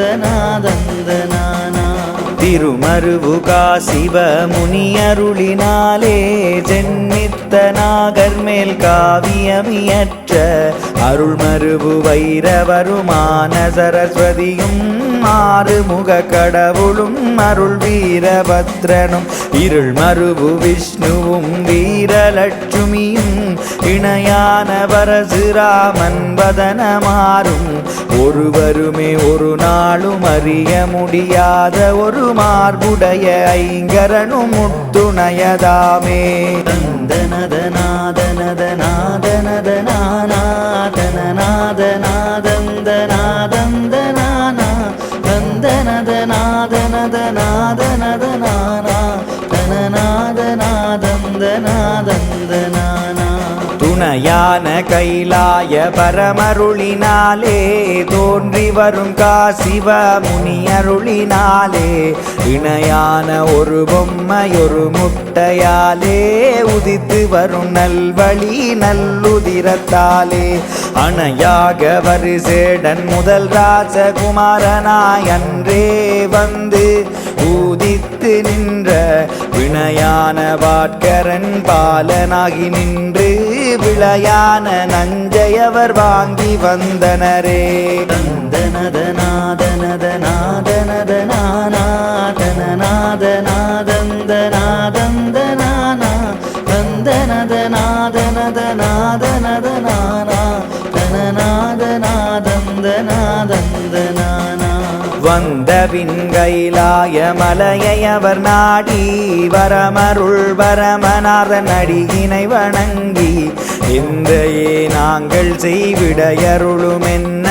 தனநாதநாதந்தநாதந்தனானா திருமருவு காசிவ முனியருளினாலே ஜென்மித்த நாகர்மேல் காவியமியற்ற அருள்மருவு வைரவருமான சரஸ்வதியும் ஆறுமுக கடவுளும் அருள் வீரபத்ரனும் இருள் மருவு விஷ்ணுவும் வீரலட்சுமியும் இணையான பரசுராமன் வதனமாறும் ஒருவருமே ஒரு நாளும் அறிய முடியாத ஒரு மார்புடைய ஐங்கரனும் முத்துணையதாமே. தந்தனத கைலாய பரமருளினாலே தோன்றி வரும் காசிவ முனியருளினாலே இணையான ஒரு பொம்மை ஒரு முட்டையாலே உதித்து வரும் நல்வழி நல்லுதிரத்தாலே. அணையாக வரிசேடன் முதல் ராஜகுமாரனாய் அன்றே வந்து ஊதித்து நின்ற வினயான வாட்கரன் பாலனாகி நின்று விளையான நஞ்சையவர் வாங்கி வந்தனரே. தந்தனதநாதனதநாதனநாதனநாதந்தநாதந்தனானா வந்த கைலாய மலையை அவர் நாடி வரமருள் வரமனாரன் அடியினை வணங்கி இந்தையே நாங்கள் செய்விடையருளும் என்ன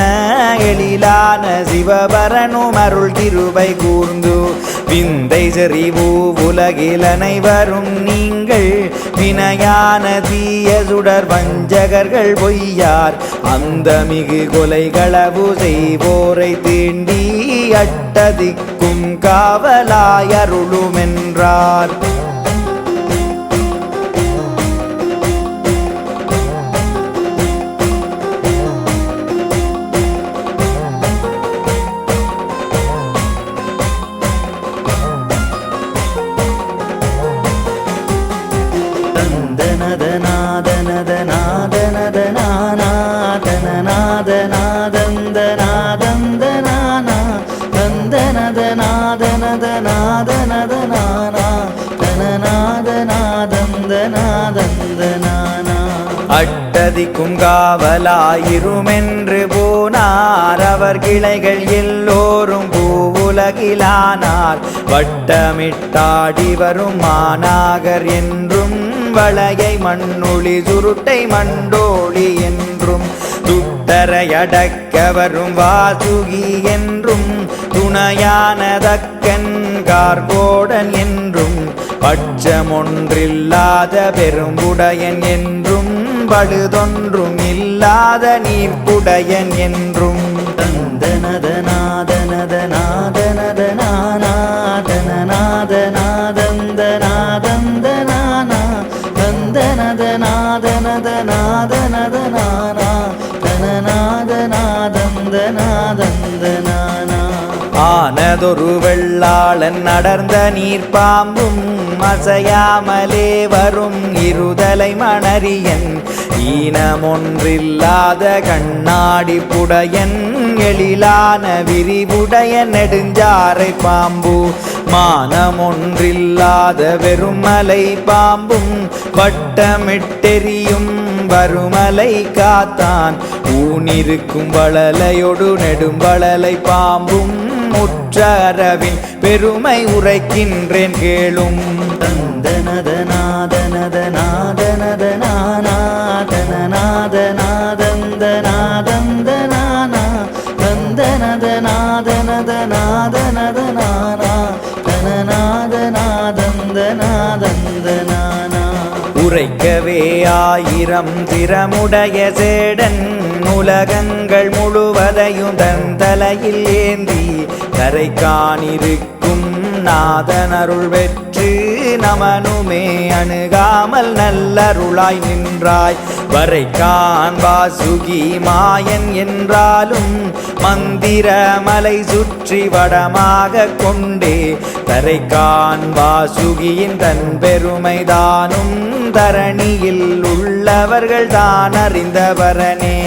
எழிலான சிவபரனும் அருள் திருவை கூர்ந்து விந்தை செறிவு உலகில் அனைவரும் நீங்கள். வினையான தீய சுடர் வஞ்சகர்கள் பொய்யார். அந்த மிகு கொலைகளவு செய்வோரை தீண்டி அட்டதிக்கும் காவலாயருளுமென்றார் அட்டதிக்கும் காவலாயிருமென்று போனார். அவர் கிளைகள் எல்லோரும் பூவுலகிலானார். வட்டமிட்டாடி வரும் மாநாகர் என்றும் வளையை மண்ணுளி சுருட்டை மண்டோழி என்றும் துட்டரையடக்க வரும் வாசுகி என்றும் துணையானதக்கன் கார்கோடன் என்றும் பட்சமொன்றில்லாத பெரும்புடையன் என்றும் பழுதொன்றும் இல்லாத நீர்ப்புடையன் என்றும். ஆனதொரு வெள்ளாளன் நடந்த நீர் பாம்பும் அசையாமலே வரும் இருதலை மணரியன். ஈனமொன்றில்லாத கண்ணாடி புடையன் எழிலான விரிவுடைய நெடுஞ்சாறை பாம்பு. மானமொன்றில்லாத வெறுமலை பாம்பும் வட்டமிட்டெறியும் வருமலை காத்தான். ஊனிருக்கும் வளலையொடு நெடும்பளலை பாம்பும் முற்றரவின் பெருமை உரைக்கின்றேன் கேளும். தந்தனதநாதனதநாதனநாதனநாதந்தனாதந்தனானா உரைக்கவே ஆயிரம் திறமுடைய சேடன் உலகங்கள் முழுவதையும் தன் தலையில் ஏந்தி கரை காணிருக்கும் நாதனருள் வெற்று நமனுமே. அணுகாமல் நல்லருளாய் நின்றாய். வரைக்கான் வாசுகி மாயன் என்றாலும் மந்திர மலை சுற்றி வடமாக கொண்டே தரைக்கான் வாசுகியின் தன் பெருமைதானும் தரணியில் உள்ளவர்கள் தான் அறிந்தவரனே.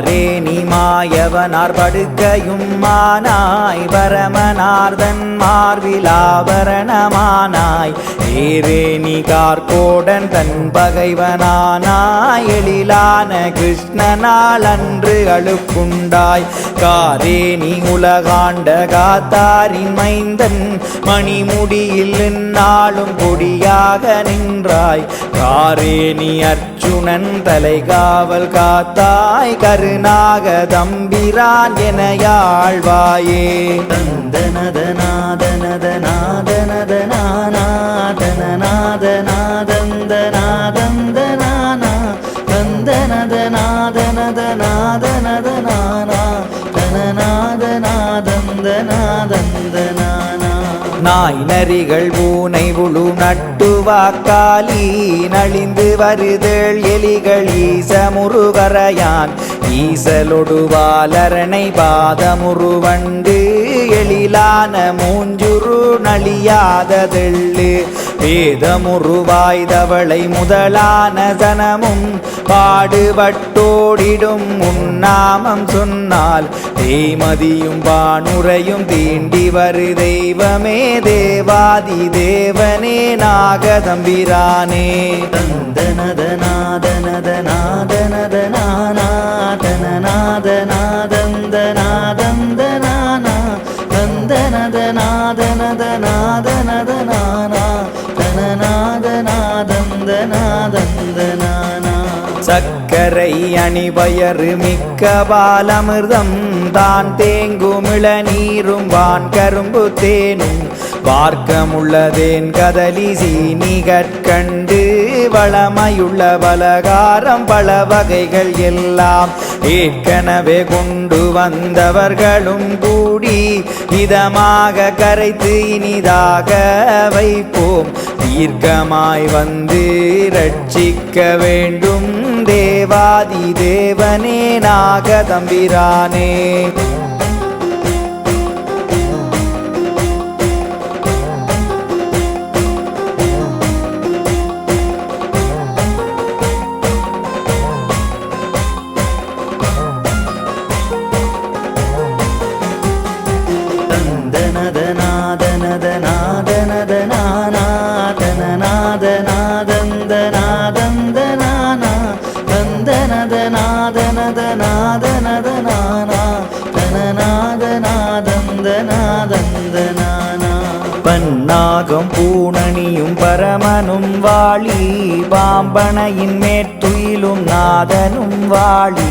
பாரேணி மாயவனார் படுக்கையும் மானாய் பரமனார்தன் மார்விலாபரணமானாய். ஏரேணி கார்கோடன் தன் பகைவனானாய் எழிலான கிருஷ்ணனால் அன்று அழுக்குண்டாய். காரேணி உலகாண்ட காத்தாரின் மைந்தன் மணிமுடியில் நாளும் கொடியாக நின்றாய். காரேணி அர்ஜுனன் தலைகாவல் காத்தாய் கருணாக தம்பி தம்பிரான் என யாழ்வாயே. தந்தனத நாய் நரிகள் பூனை புழு நட்டு நட்டுவாக்காலி நலிந்து வருதேள் எலிகள் ஈசமுருகரையான். ஈசலொடுவாலரணை பாதமுருவண்டு எழிலான மூஞ்சுரு நலியாததெள்ளு. வேதமுருவாய்தவளை முதலான தனமும் பாடுபட்டோடிடும் உன்னாமம் சொன்னால் தேமதியும் வானுரையும் தீண்டி வரு தெய்வமே தேவாதி தேவனே நாகதம்பிரானே. தந்தனத சக்கரை அணிபயறு மிக்க பாலமிர்தம் தான். தேங்குமிள நீரும் வான் கரும்பு தேனும். பார்க்கமுள்ளதேன் கதலி சீனி கற்கண்டு வளமையுள்ள பலகாரம் பல வகைகள் எல்லாம். ஏற்கனவே கொண்டு வந்தவர்களும் கூடி இதமாக கரைத்து இனிதாக வைப்போம். தீர்க்கமாய் வந்து ரட்சிக்க வேண்டும். தேவாதி தேவனே நாகதம்பிரானே. பன்னாகம் பூணணியும் பரமனும் வாழி பாம்பனையின் மேற்றுயிலும் நாதனும் வாழி.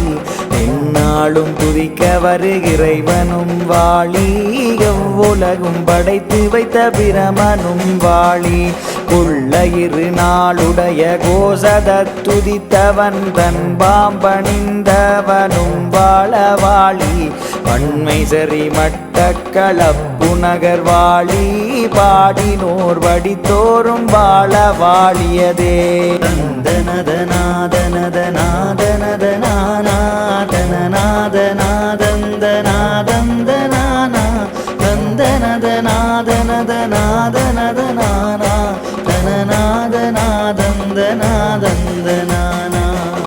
என்னாலும் துதிக்க வருகிறைவனும் வாழி. எவ்வுலகும் படைத்து வைத்த பிரமனும் வாழி. உள்ள இரு நாளுடைய கோசத துதித்தவன் தன் பாம்பணிந்தவனும் வாழ வாழி. பண்மை சரி மட்ட களப்பு நகர் வாழி. பாடினோர் வடித்தோறும் வாழ வாழியதே. தந்தனத நாதனத நாதனத நாதன நாதநாதந்த நாதந்த